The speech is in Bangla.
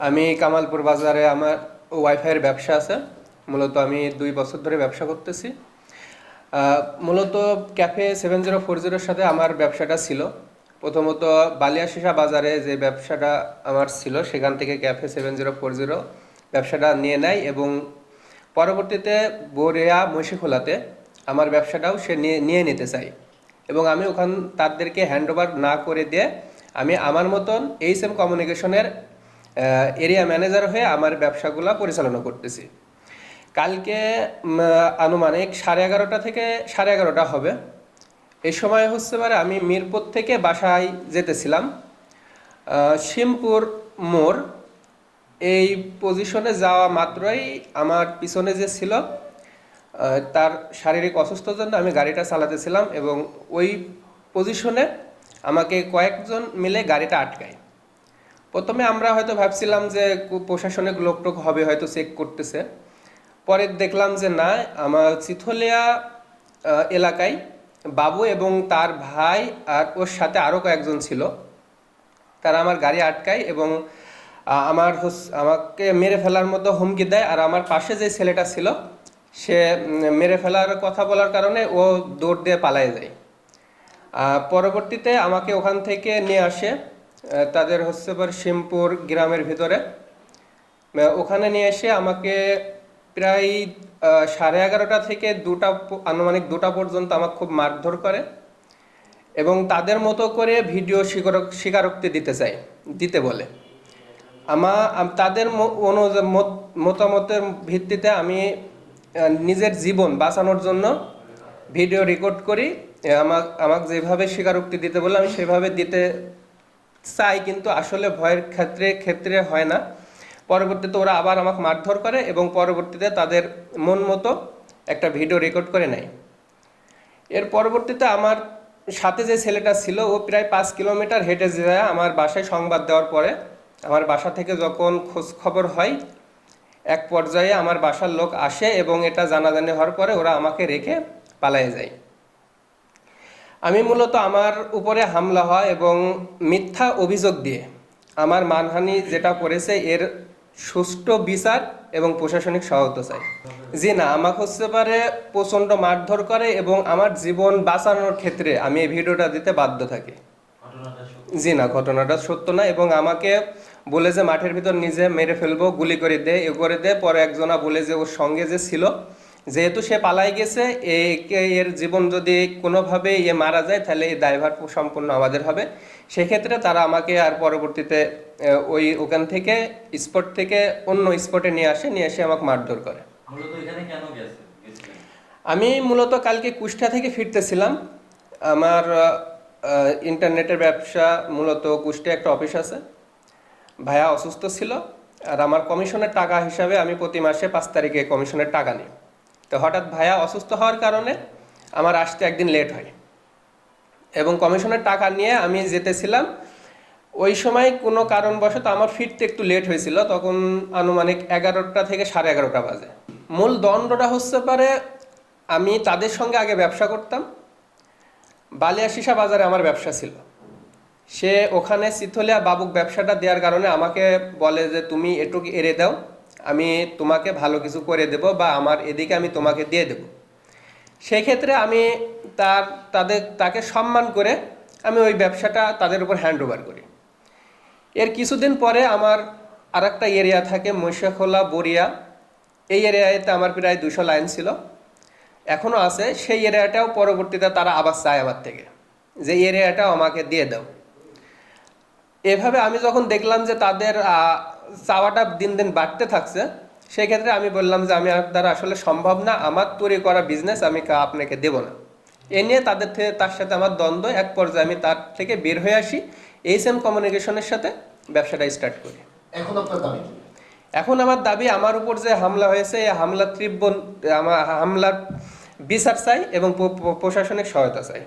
আমি কামালপুর বাজারে আমার ওয়াইফাইয়ের ব্যবসা আছে। মূলত আমি দুই বছর ধরে ব্যবসা করতেছি। মূলত ক্যাফে সেভেন জিরো ফোর জিরোর সাথে আমার ব্যবসাটা ছিল। প্রথমত বালিয়াশিসা বাজারে যে ব্যবসাটা আমার ছিল, সেখান থেকে cafe seven zero four zero ব্যবসাটা নিয়ে নেয় এবং পরবর্তীতে বোরিয়া মহিষিখোলাতে আমার ব্যবসাটাও সে নিয়ে নিয়ে নিতে চাই এবং আমি ওখান তাদেরকে হ্যান্ড ওভার না করে দিয়ে আমি আমার মতন এইচ এম কমিউনিকেশনের এরিয়া ম্যানেজার হয়ে আমার ব্যবসাগুলো পরিচালনা করতেছি। কালকে আনুমানিক সাড়ে এগারোটা থেকে সাড়ে এগারোটা হবে। এই সময় হচ্ছে পারে আমি মিরপুর থেকে বাসায় যেতেছিলাম। শিমপুর মোড়, এই পজিশনে যাওয়া মাত্রই আমার পিছনে যে ছিল তার শারীরিক অসুস্থতার জন্য আমি গাড়িটা চালাতেছিলাম এবং ওই পজিশনে আমাকে কয়েকজন মিলে গাড়িটা আটকায়। প্রথমে আমরা হয়তো ভাবছিলাম যে প্রশাসনিক লোকটোক হবে, হয়তো চেক করতেছে। পরে দেখলাম যে না, আমার চিথলিয়া এলাকায় বাবু এবং তার ভাই আর ওর সাথে আরও কয়েকজন ছিল। তারা আমার গাড়ি আটকায় এবং আমার আমাকে মেরে ফেলার মতো হুমকি দেয় আর আমার পাশে যে ছেলেটা ছিল, সে মেরে ফেলার কথা বলার কারণে ও দৌড় দিয়ে পালায় যায়। পরবর্তীতে আমাকে ওখান থেকে নিয়ে আসে। তাদের হচ্ছে পর শিমপুর গ্রামের ভিতরে। ওখানে নিয়ে এসে আমাকে প্রায় সাড়ে এগারোটা থেকে দুটা আনুমানিক দুটা পর্যন্ত আমাকে খুব মারধর করে এবং তাদের মতো করে ভিডিও স্বীকারক স্বীকারোক্তি দিতে চাই, দিতে বলে। আমা তাদের মতামতের ভিত্তিতে আমি নিজের জীবন বাঁচানোর জন্য ভিডিও রেকর্ড করি। আমাকে আমাকে যেভাবে স্বীকারোক্তি দিতে বলে আমি সেভাবে দিতে চাই কিন্তু আসলে ভয়ের ক্ষেত্রে ক্ষেত্রে হয় না। পরবর্তীতে ওরা আবার আমাকে মারধর করে এবং পরবর্তীতে তাদের মন মতো একটা ভিডিও রেকর্ড করে নেয়। এর পরবর্তীতে আমার সাথে যে ছেলেটা ছিল, ও প্রায় পাঁচ কিলোমিটার হেঁটে যায় আমার বাসায় সংবাদ দেওয়ার পরে। আমার বাসা থেকে যখন খোঁজ খবর হয়, এক পর্যায়ে আমার বাসার লোক আসে এবং এটা জানাজানি হওয়ার পরে ওরা আমাকে রেখে পালিয়ে যায়। আমি মূলত আমার উপরে হামলা হয় এবং মিথ্যা অভিযোগ দিয়ে আমার মানহানি যেটা করেছে এর সুষ্ঠু বিচার এবং প্রশাসনিক সহায়তা চাই। জি না, আমাকে হচ্ছে পারে প্রচণ্ড মারধর করে এবং আমার জীবন বাঁচানোর ক্ষেত্রে আমি এই ভিডিওটা দিতে বাধ্য থাকি। জি না, ঘটনাটা সত্য না এবং আমাকে বলে যে মাঠের ভিতর নিজে মেরে ফেলব, গুলি করে দে, এ করে দে, পরে একজনা বলে যে ওর সঙ্গে যে ছিল যেহেতু সে পালাই গেছে একে এর জীবন যদি কোনোভাবে ইয়ে মারা যায় তাহলে এই দায়ভার সম্পূর্ণ আমাদের হবে। সেক্ষেত্রে তারা আমাকে আর পরবর্তীতে ওই ওখান থেকে স্পট থেকে অন্য স্পটে নিয়ে আসে নিয়ে এসে আমাকে মারধর করে? আমি মূলত কালকে কুষ্টা থেকে ফিরতেছিলাম। আমার ইন্টারনেটের ব্যবসা মূলত কুষ্টে একটা অফিস আছে। ভাইয়া অসুস্থ ছিল আর আমার কমিশনের টাকা হিসাবে আমি প্রতি মাসে পাঁচ তারিখে কমিশনের টাকা নিই। তো হঠাৎ ভাইয়া অসুস্থ হওয়ার কারণে আমার আসতে একদিন লেট হয়। এবং কমিশনের টাকা নিয়ে আমি যেতেছিলাম, ওই সময় কোনো কারণবশত আমার ফিরতে একটু লেট হয়েছিল, তখন আনুমানিক এগারোটা থেকে সাড়ে এগারোটা বাজে। মূল দণ্ডটা হচ্ছে পারে, আমি তাদের সঙ্গে আগে ব্যবসা করতাম। বালিয়াশিসা বাজারে আমার ব্যবসা ছিল। সে ওখানে চিথলিয়া বাবুক ব্যবসাটা দেওয়ার কারণে আমাকে বলে যে, তুমি এটুকু এড়ে দাও। আমি তোমাকে ভালো কিছু করে দেব বা আমার এদিকে আমি তোমাকে দিয়ে দেব। সেক্ষেত্রে আমি তার, তাদের, তাকে সম্মান করে আমি ওই ব্যবসাটা তাদের উপর হ্যান্ড ওভার করি। এর কিছুদিন পরে আমার আর একটা এরিয়া থাকে মহিষাখোলা বরিয়া এই এরিয়াতে আমার প্রায় দুশো লাইন ছিল। এখনও আছে। সেই এরিয়াটাও পরবর্তীতে তারা আবার চায় আমার থেকে। যে এরিয়াটাও আমাকে দিয়ে দাও। এভাবে আমি যখন দেখলাম যে তাদের চাওয়াটা দিন দিন বাড়তে থাকছে সেই ক্ষেত্রে আমি বললাম যে আমি দ্বারা আসলে সম্ভব না আমার তৈরি করা বিজনেস আমি আপনাকে দেব না। এ নিয়ে তাদের থেকে তার সাথে আমার দ্বন্দ্ব এক পর্যায়ে আমি তার থেকে বের হয়ে আসি এইচ এম কমিউনিকেশনের সাথে ব্যবসাটা স্টার্ট করি। এখন আপনার দাবি এখন আমার দাবি আমার উপর যে হামলা হয়েছে এই হামলা তীব্র আমার হামলার বিচার চাই এবং প্রশাসনিক সহায়তা চাই।